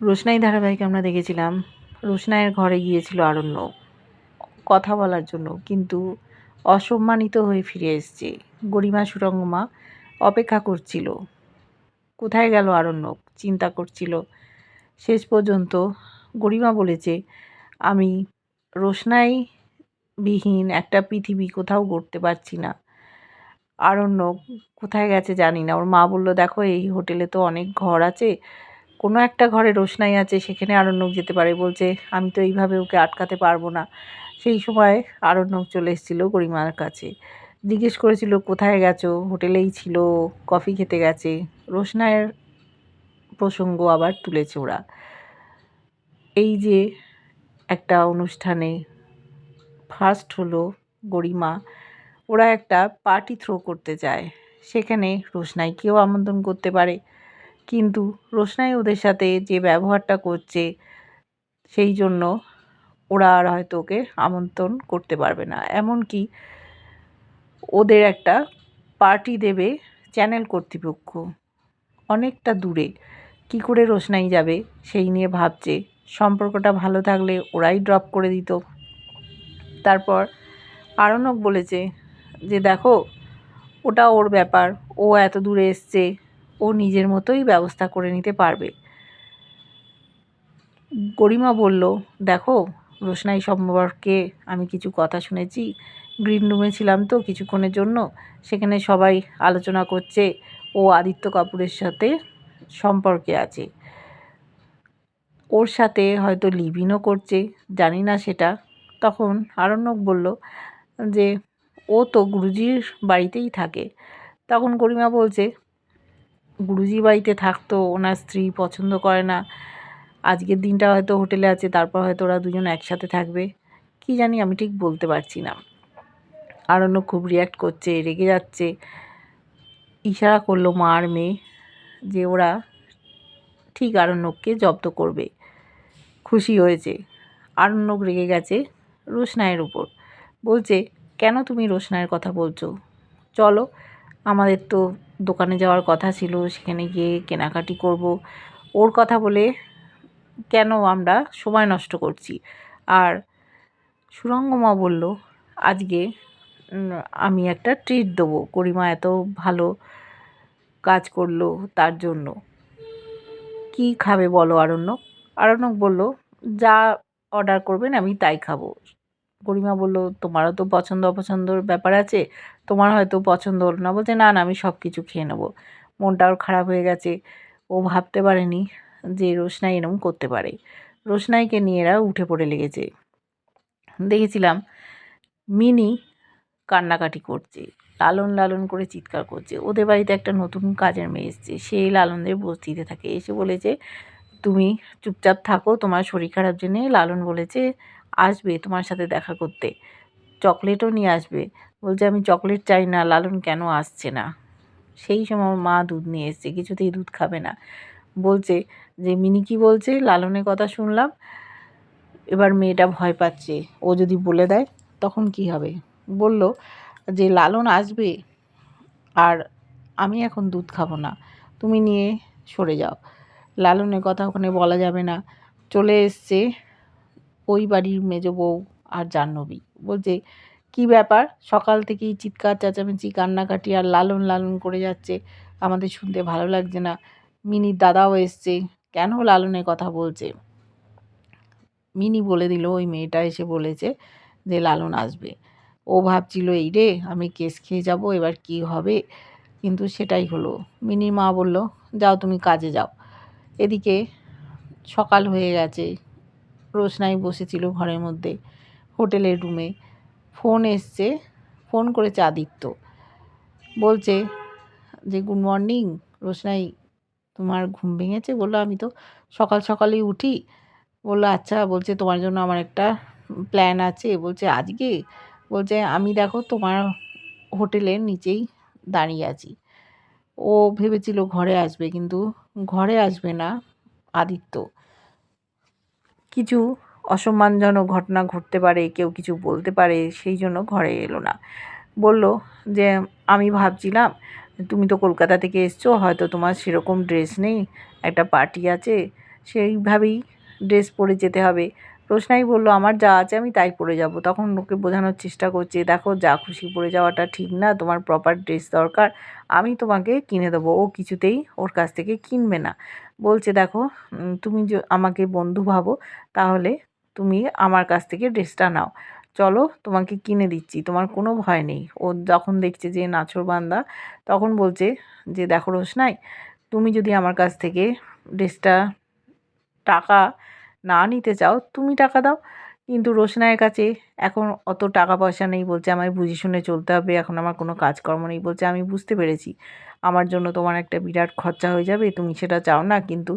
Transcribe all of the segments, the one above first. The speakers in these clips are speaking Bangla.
রোশনাই ধারাবাহিক আমরা দেখেছিলাম। রোশনাইয়ের ঘরে গিয়েছিল আরণ্য। কথা বলার জন্য, কিন্তু অসম্মানিত হয়ে ফিরে এসছে। গরিমা সুরঙ্গমা অপেক্ষা করছিল। কোথায় গেল আরণ্যক চিন্তা করছিল। শেষ পর্যন্ত গরিমা বলেছে, আমি রোশনাই বিহীন একটা পৃথিবী কোথাও গড়তে পারছি না। আরণ্যক কোথায় গেছে জানি না। ওর মা বলল, দেখো, এই হোটেলে তো অনেক ঘর আছে। কোনো একটা ঘরে রোশনাই আছে, সেখানে আরণ্যক যেতে পারে। বলছে, আমি তো এইভাবে ওকে আটকাতে পারব না। সেই সময় আরণ্যক চলে এসেছিল গরিমার কাছে। জিজ্ঞেস করেছিল, কোথায় গেছো? হোটেলেই ছিল, কফি খেতে গেছে? রোশনাইয়ের প্রসঙ্গ আবার তুলেছে ওরা। এই যে একটা অনুষ্ঠানে ফার্স্ট হলো গরিমা, ওরা একটা পার্টি থ্রো করতে চায় সেখানে রোশনাইকেও আমন্ত্রণ করতে পারে। কিন্তু রোশনাই ওদের সাথে যে ব্যবহারটা করছে, সেই জন্য ওরা আর হয়তো ওকে আমন্ত্রণ করতে পারবে না। এমনকি ওদের একটা পার্টি দেবে চ্যানেল কর্তৃপক্ষ অনেকটা দূরে। কি করে রোশনাই যাবে সেই নিয়ে ভাবছে। সম্পর্কটা ভালো থাকলে ওরাই ড্রপ করে দিত। তারপর আরণক বলেছে যে, দেখো, ওটা ওর ব্যাপার। ও এত দূরে এসছে। ও নিজের মতোই ব্যবস্থা করে নিতে পারবে। গরিমা বলল, দেখো, রোশনাই সম্পর্কে আমি কিছু কথা শুনেছি। গ্রিন রুমে ছিলাম তো কিছুক্ষণের জন্য। সেখানে সবাই আলোচনা করছে। ও আদিত্য কাপুরের সাথে সম্পর্কে আছে। ওর সাথে হয়তো লিভিনও করছে, জানি না সেটা। তখন আরণ্যক বলল, যে ও তো গুরুজির বাড়িতেই থাকে। তখন গরিমা বলছে গুরুজি বাড়িতে থাকতো, ওনার স্ত্রী পছন্দ করে না। আজকের দিনটা হয়তো হোটেলে আছে, তারপর হয়তো ওরা দুজন একসাথে থাকবে। কি জানি আমি ঠিক বলতে পারছি না। আরণ্য খুব রিয়াক্ট করছে, রেগে যাচ্ছে। ইশারা করল মা আর মেয়ে যে ওরা ঠিক আরণ্যককে জব্দ করবে। খুশি হয়েছে। আরণ্যক রেগে গেছে রোশনায়ের উপর। বলছে, কেন তুমি রোশনায়ের কথা বলছো? চলো, আমাদের তো দোকানে যাওয়ার কথা ছিল, সেখানে গিয়ে কেনাকাটি করব। ওর কথা বলে কেন আমরা সময় নষ্ট করছি? আর সুরঙ্গমা বলল, আজকে আমি একটা ট্রিট দেবো। করিমা এত ভালো কাজ করল তার জন্য। কি খাবে বলো, আরণ্যক? আরণ্যক বলল, যা অর্ডার করবেন, আমি তাই খাব। গরিমা বলল, তোমারও তো পছন্দ অপছন্দর ব্যাপার আছে, তোমার হয়তো পছন্দ হলো না। বলছে, না না, আমি সব কিছু খেয়ে নেব। মনটাও খারাপ হয়ে গেছে। ও ভাবতে পারেনি যে রোশনাই এরম করতে পারে। রোশনাইকে নিয়ে এরা উঠে পড়ে লেগেছে। দেখেছিলাম মিনি কান্নাকাটি করছে, লালন লালন করে চিৎকার করছে। ওদের বাড়িতে একটা নতুন কাজের মেয়ে এসছে সেই লালনদের বস্তিতে থাকে। এসে বলেছে, তুমি চুপচাপ থাকো, তোমার শরীর খারাপ জন্যে লালন বলেছে আসবে তোমার সাথে দেখা করতে। চকলেটও নিয়ে আসবে। বলছে, আমি চকলেট চাই না, লালন কেন আসছে না? সেই সময় মা দুধ নিয়ে এসছে, কিছুতেই দুধ খাবে না। বলছে যে, মিনি কি বলছে? লালনের কথা শুনলাম। এবার মেয়েটা ভয় পাচ্ছে। ও যদি বলে দেয়, তখন কি হবে? বলল যে, লালন আসবে আর আমি এখন দুধ খাব না। তুমি নিয়ে সরে যাও। লালনের কথা ওখানে বলা যাবে না। চলে এসছে ওই বাড়ির মেজ বউ আর জাহ্নবী। বলছে, কি ব্যাপার? সকাল থেকেই চিৎকার, চেঁচামেচি, কান্নাকাটি আর লালন লালন করে যাচ্ছে। আমাদের শুনতে ভালো লাগছে না। মিনির দাদাও এসছে। কেন লালনের কথা বলছে? মিনি বলে দিল, ওই মেয়েটা এসে বলেছে যে লালন আসবে। ও ভাবছিল, এই রে, আমি কেস খেয়ে যাব, এবার কি হবে? কিন্তু সেটাই হলো। মিনির মা বলল, যাও, তুমি কাজে যাও। এদিকে সকাল হয়ে গেছে। রোশনাই বসেছিল ঘরের মধ্যে, হোটেলের রুমে ফোন এসছে, ফোন করেছে আদিত্য। বলছে যে গুড মর্নিং রোশনাই, তোমার ঘুম ভেঙেছে? বলল, আমি তো সকাল সকালেই উঠি। বলল আচ্ছা। বলছে, তোমার জন্য আমার একটা প্ল্যান আছে। বলছে, আজকে? বলছে, আমি দেখো তোমার হোটেলের নিচেই দাঁড়িয়ে আছি। ও ভেবেছিল ঘরে আসবে, কিন্তু ঘরে আসবে না আদিত্য। কিছু অসম্মানজনক ঘটনা ঘটতে পারে, কেউ কিছু বলতে পারে, সেই জন্য ঘরে এলো না। বলল যে, আমি ভাবছিলাম, তুমি তো কলকাতা থেকে এসছো, হয়তো তোমার সেরকম ড্রেস নেই, একটা পার্টি আছে, সেইভাবেই ড্রেস পরে যেতে হবে। রোশনাই বলল, আমার যা আছে আমি তাই পরে যাব। তখন ওকে বোঝানোর চেষ্টা করছে, দেখো, যা খুশি পরে যাওয়াটা ঠিক না, তোমার প্রপার ড্রেস দরকার, আমি তোমাকে কিনে দেবো, ও কিছুতেই ওর কাছ থেকে কিনবে না। বলছে, দেখো তুমি আমাকে বন্ধু ভাবো, তাহলে তুমি আমার কাছ থেকে ড্রেসটা নাও। চলো, তোমাকে কিনে দিচ্ছি, তোমার কোনো ভয় নেই। ও যখন দেখছে যে নাছর বান্দা, তখন বলছে যে, দেখো, রোশনাই, তুমি যদি আমার কাছ থেকে ড্রেসটা, টাকা না নিতে চাও, তুমি টাকা দাও। কিন্তু রোশনাইয়ের কাছে এখন অত টাকা পয়সা নেই বলছে, আমায় বুঝে শুনে চলতে হবে, এখন আমার কোনো কাজকর্ম নেই। বলছে, আমি বুঝতে পেরেছি। আমার জন্য তোমার একটা বিরাট খরচা হয়ে যাবে, তুমি সেটা চাও না, কিন্তু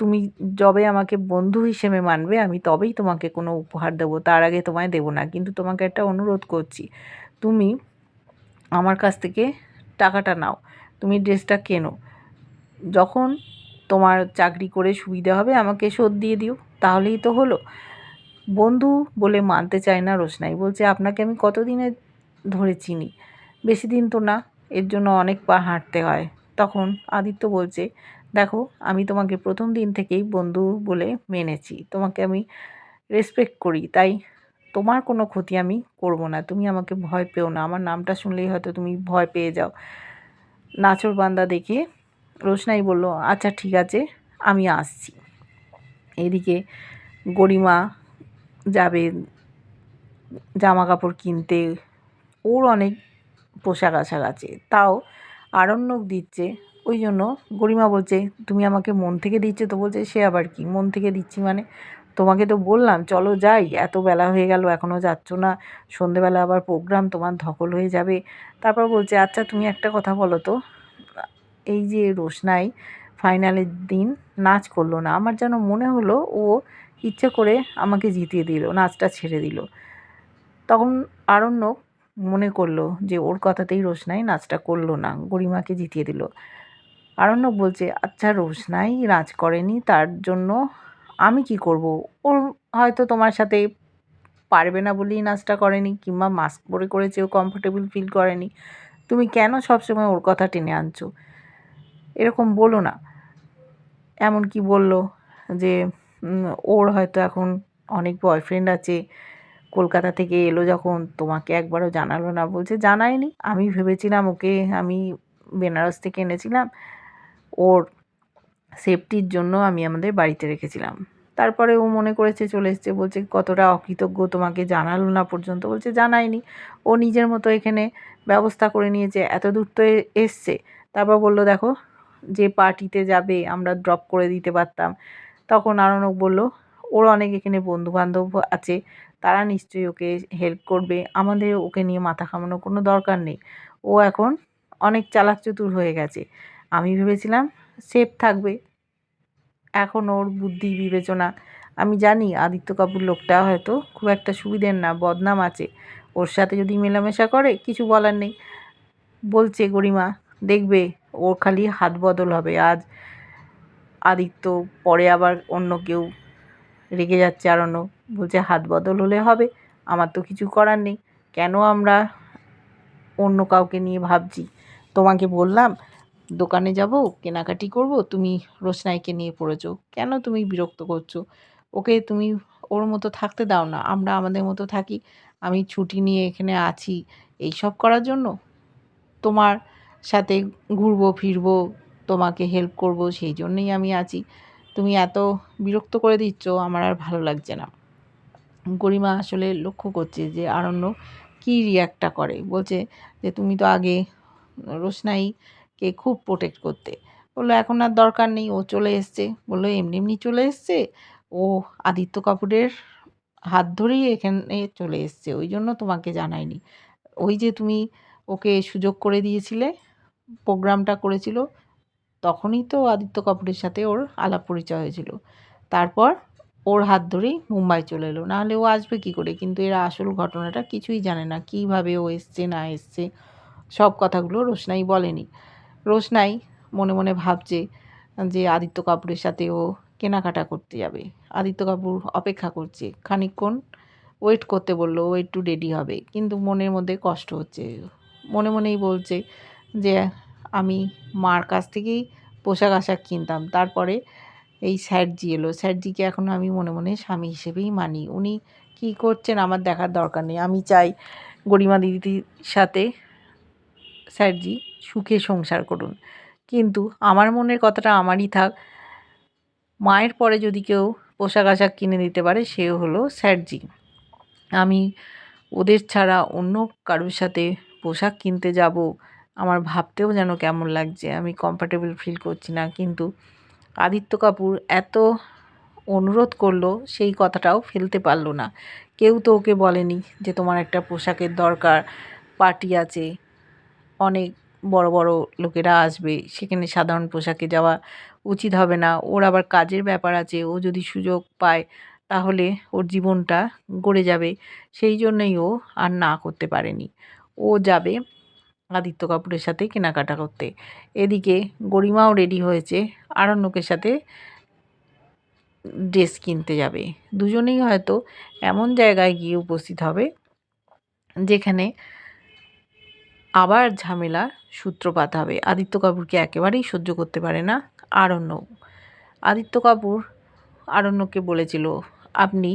তুমি যবে আমাকে বন্ধু হিসেবে মানবে, আমি তবেই তোমাকে কোনো উপহার দেবো, তার আগে তোমায় দেবো না। কিন্তু তোমাকে একটা অনুরোধ করছি, তুমি আমার কাছ থেকে টাকাটা নাও, তুমি ড্রেসটা কেনো। যখন তোমার চাকরি করে সুবিধা হবে, আমাকে শোধ দিয়ে দিও, তাহলেই তো হলো। বন্ধু বলে মানতে চায় না রোশনাই। বলছে, আপনাকে আমি কতদিনে ধরে চিনি? বেশি দিন তো না, এর জন্য অনেক পা হাঁটতে হয়। তখন আদিত্য বলছে, দেখো, আমি তোমাকে প্রথম দিন থেকেই বন্ধু বলে মেনেছি। তোমাকে আমি রেসপেক্ট করি, তাই তোমার কোনো ক্ষতি আমি করব না। তুমি আমাকে ভয় পেও না। আমার নামটা শুনলেই হয়তো তুমি ভয় পেয়ে যাও। নাচর বান্দা দেখে রোশনাই বলল আচ্ছা ঠিক আছে, আমি আসছি। এদিকে গরিমা যাবে জামা কাপড় কিনতে। ওর অনেক পোশাক আশাক আছে। তাও আরণ্যক দিচ্ছে। ওই জন্য গরিমা বলছে, তুমি আমাকে মন থেকে দিচ্ছে? তো বলছে, সে আবার কি? মন থেকে দিচ্ছি মানে? তোমাকে তো বললাম, চলো যাই। এত বেলা হয়ে গেল এখনও যাচ্ছ না। সন্ধেবেলা আবার প্রোগ্রাম, তোমার ধকল হয়ে যাবে। তারপর বলছে আচ্ছা তুমি একটা কথা বলো তো। এই যে রোশনাই, ফাইনালের দিন নাচ করল না। আমার যেন মনে হলো ও ইচ্ছে করে আমাকে জিতিয়ে দিল, নাচটা ছেড়ে দিল। তখন আরণ্যক মনে করল যে ওর কথাতেই রোশনাই নাচটা করল না, গরিমাকে জিতিয়ে দিল। আরণ্যক বলছে আচ্ছা রোশনাই নাচ করেনি, তার জন্য আমি কি করব? ওর হয়তো তোমার সাথে পারবে না বলেই নাচটা করেনি, কিংবা মাস্ক পরে করেছে, ও কমফোর্টেবল ফিল করেনি। তুমি কেন সবসময় ওর কথা টেনে আনছো? এরকম বলো না। এমন কি বলল যে ওর হয়তো এখন অনেক বয়ফ্রেন্ড আছে। কলকাতা থেকে এলো যখন, তোমাকে একবারও জানালো না, বলছে জানায়নি। আমি ভেবেছিলাম ওকে আমি বেনারস থেকে এনেছিলাম। ওর সেফটির জন্য আমি আমাদের বাড়িতে রেখেছিলাম। তারপরে ও মনে করেছে, চলে এসছে, বলছে কতটা অকৃতজ্ঞ, তোমাকে জানালো না পর্যন্ত। বলছে জানায়নি। ও নিজের মতো এখানে ব্যবস্থা করে নিয়েছে, এত দূর তো এসছে। তারপর বলল, দেখো, যে পার্টিতে যাবে, আমরা ড্রপ করে দিতে পারতাম। তখন আরণক বলল ওর অনেক এখানে বন্ধু বান্ধব আছে, তারা নিশ্চয়ই ওকে হেল্প করবে। আমাদের ওকে নিয়ে মাথা খামানোর কোনো দরকার নেই। ও এখন অনেক চালাক চতুর হয়ে গেছে। আমি ভেবেছিলাম সেফ থাকবে। এখন ওর বুদ্ধি বিবেচনা। আমি জানি আদিত্য কাপুর লোকটা হয়তো খুব একটা সুবিধের না, বদনাম আছে। ওর সাথে যদি মেলামেশা করে, কিছু বলার নেই। বলছে, গরিমা, দেখবে ওর খালি হাত বদল হবে। আজ আদিত্য, পরে আবার অন্য কেউ রেগে যাচ্ছে আরণ্য বলছে, হাত বদল হলে হবে, আমার তো কিছু করার নেই। কেন আমরা অন্য কাউকে নিয়ে ভাবছি? তোমাকে বললাম, দোকানে যাব, কেনাকাটি করব, তুমি রোশনাইকে নিয়ে পড়েছো। কেন তুমি বিরক্ত করছ? ওকে তুমি ওর মতো থাকতে দাও না, আমরা আমাদের মতো থাকি। আমি ছুটি নিয়ে এখানে আছি এই সব করার জন্য? তোমার সাথে ঘুরবো, ফিরবো তোমাকে হেল্প করব, সেই জন্যই আমি আছি। তুমি এত বিরক্ত করে দিচ্ছ, আমার আর ভালো লাগছে না। গরিমা আসলে লক্ষ্য করছে যে আরণ্য কী রিয়াক্টটা করে। বলছে যে, তুমি তো আগে রোশনাইকে খুব প্রোটেক্ট করতে। বলল, এখন আর দরকার নেই, ও চলে এসছে। বলল, এমনি এমনি চলে এসছে? ও আদিত্য কাপুরের হাত ধরেই এখানে চলে এসছে, ওই জন্য তোমাকে জানায়নি ওই যে তুমি ওকে সুযোগ করে দিয়েছিলে প্রোগ্রামটা করেছিল তখনই তো আদিত্য কাপুরের সাথে ওর আলাপ পরিচয় হয়েছিল। তারপর ওর হাত ধরেই মুম্বাই চলে এলো। নাহলে ও আসবে কী করে? কিন্তু এরা আসল ঘটনাটা কিছুই জানে না। কীভাবে ও এসছে, না এসছে, সব কথাগুলো রোশনাই বলেনি। রোশনাই মনে মনে ভাবছে যে আদিত্য কাপুরের সাথে ও কেনাকাটা করতে যাবে। আদিত্য কাপুর অপেক্ষা করছে। খানিকক্ষণ ওয়েট করতে বলল, ও একটু রেডি হবে। কিন্তু মনের মধ্যে কষ্ট হচ্ছে। মনে মনেই বলছে যে আমি মার কাছ থেকেই পোশাক আশাক কিনতাম। তারপরে এই স্যারজি এলো। স্যারজিকে এখন আমি মনে মনে স্বামী হিসেবেই মানি। উনি কী করছেন আমার দেখার দরকার নেই। আমি চাই গরিমা দিদির সাথে স্যারজি সুখে সংসার করুন। কিন্তু আমার মনের কথাটা আমারই থাক। মায়ের পরে যদি কেউ পোশাক আশাক কিনে দিতে পারে সে হলো স্যারজি। আমি ওদের ছাড়া অন্য কারোর সাথে পোশাক কিনতে যাব আমার ভাবতেও যেন কেমন লাগছে, আমি কমফর্টেবল ফিল করছি না। কিন্তু আদিত্য কাপুর এত অনুরোধ করল, সেই কথাটাও ফেলতে পারল না। কেউ তো ওকে বলেনি যে তোমার একটা পোশাকের দরকার পার্টি আছে, অনেক বড় বড় লোকেরা আসবে, সেখানে সাধারণ পোশাকে যাওয়া উচিত হবে না। ওর আবার কাজের ব্যাপার আছে, ও যদি সুযোগ পায়, তাহলে ওর জীবনটা গড়ে যাবে। সেই জন্যই ও আর না করতে পারেনি। ও যাবে আদিত্য কাপুরের সাথে কেনাকাটা করতে। এদিকে গরিমাও রেডি হয়েছে, আরণ্যকের সাথে ড্রেস কিনতে যাবে। দুজনেই হয়তো এমন জায়গায় গিয়ে উপস্থিত হবে যেখানে আবার ঝামেলা সূত্রপাত হবে। আদিত্য কাপুরকে একেবারেই সহ্য করতে পারে না আরণ্য। আদিত্য কাপুর আরণ্যকে বলেছিল, আপনি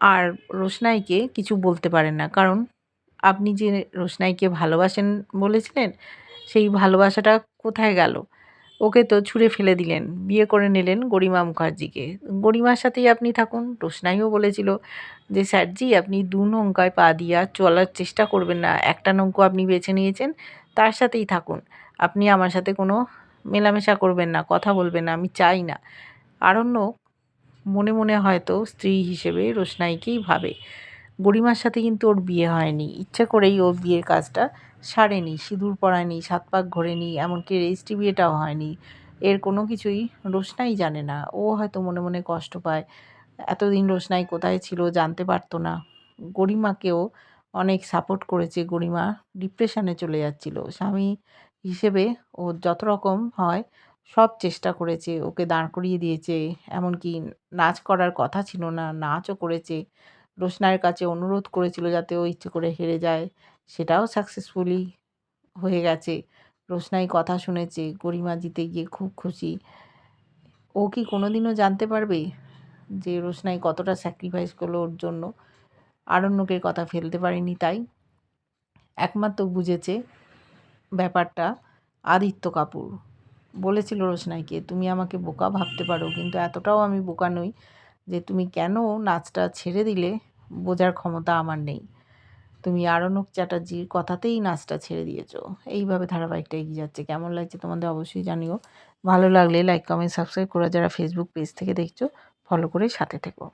আর রোশনাইকে কিছু বলতে পারেন না, কারণ আপনি যে রোশনাইকে ভালোবাসেন বলেছিলেন, সেই ভালোবাসাটা কোথায় গেল? ওকে তো ছুঁড়ে ফেলে দিলেন, বিয়ে করে নিলেন গরিমা মুখার্জিকে। গরিমার সাথেই আপনি থাকুন, রোশনাইও বলেছিল যে, স্যারজি, আপনি দু নৌকায় পা দিয়া চলার চেষ্টা করবেন না, একটা নৌকো আপনি বেছে নিয়েছেন, তার সাথেই থাকুন। আপনি আমার সাথে কোনো মেলামেশা করবেন না, কথা বলবেন না, আমি চাই না। আরণ্য মনে মনে হয়তো স্ত্রী হিসেবে রোশনাইকেই ভাবে। গরিমার সাথে কিন্তু ওর বিয়ে হয়নি। ইচ্ছা করেই ও বিয়ের কাজটা সারেনি, সিঁদুর পরায়নি, সাত পাক ঘোরেনি, এমনকি রেজিস্ট্রি বিয়েটাও হয়নি। এর কোনো কিছুই রোশনাই জানে না। ও হয়তো মনে মনে কষ্ট পায়। এতদিন রোশনাই কোথায় ছিল জানতে পারতো না। গরিমাকেও অনেক সাপোর্ট করেছে। গরিমা ডিপ্রেশনে চলে যাচ্ছিল। স্বামী হিসেবে ও যত রকম হয় সব চেষ্টা করেছে। ওকে দাঁড় করিয়ে দিয়েছে। এমনকি নাচ করার কথা ছিল না। নাচও করেছে। রোশনাইয়ের কাছে অনুরোধ করেছিল যাতে ও ইচ্ছে করে হেরে যায়। সেটাও সাকসেসফুলি হয়ে গেছে। রোশনাই কথা শুনেছে, গরিমা জিতে গিয়ে খুব খুশি। ও কি কোনোদিনও জানতে পারবে যে রোশনাই কতটা স্যাক্রিফাইস করল ওর জন্য? আরণ্যকের কথা ফেলতে পারিনি তাই। একমাত্র বুঝেছে ব্যাপারটা আদিত্য কাপুর। বলেছিল রোশনাইকে, তুমি আমাকে বোকা ভাবতে পারো, কিন্তু এতটাও আমি বোকা নই। যে তুমি কেন নাচটা ছেড়ে দিলে বোঝার ক্ষমতা আমার নেই। তুমি আরণক চ্যাটার্জির কথাতেই নাচটা ছেড়ে দিয়েছ। এইভাবে ধারাবাহিকটা এগিয়ে যাচ্ছে। কেমন লাগছে তোমাদের অবশ্যই জানিও। ভালো লাগলে লাইক কমেন্ট সাবস্ক্রাইব করে যারা ফেসবুক পেজ থেকে দেখছ ফলো করে সাথে থেকো।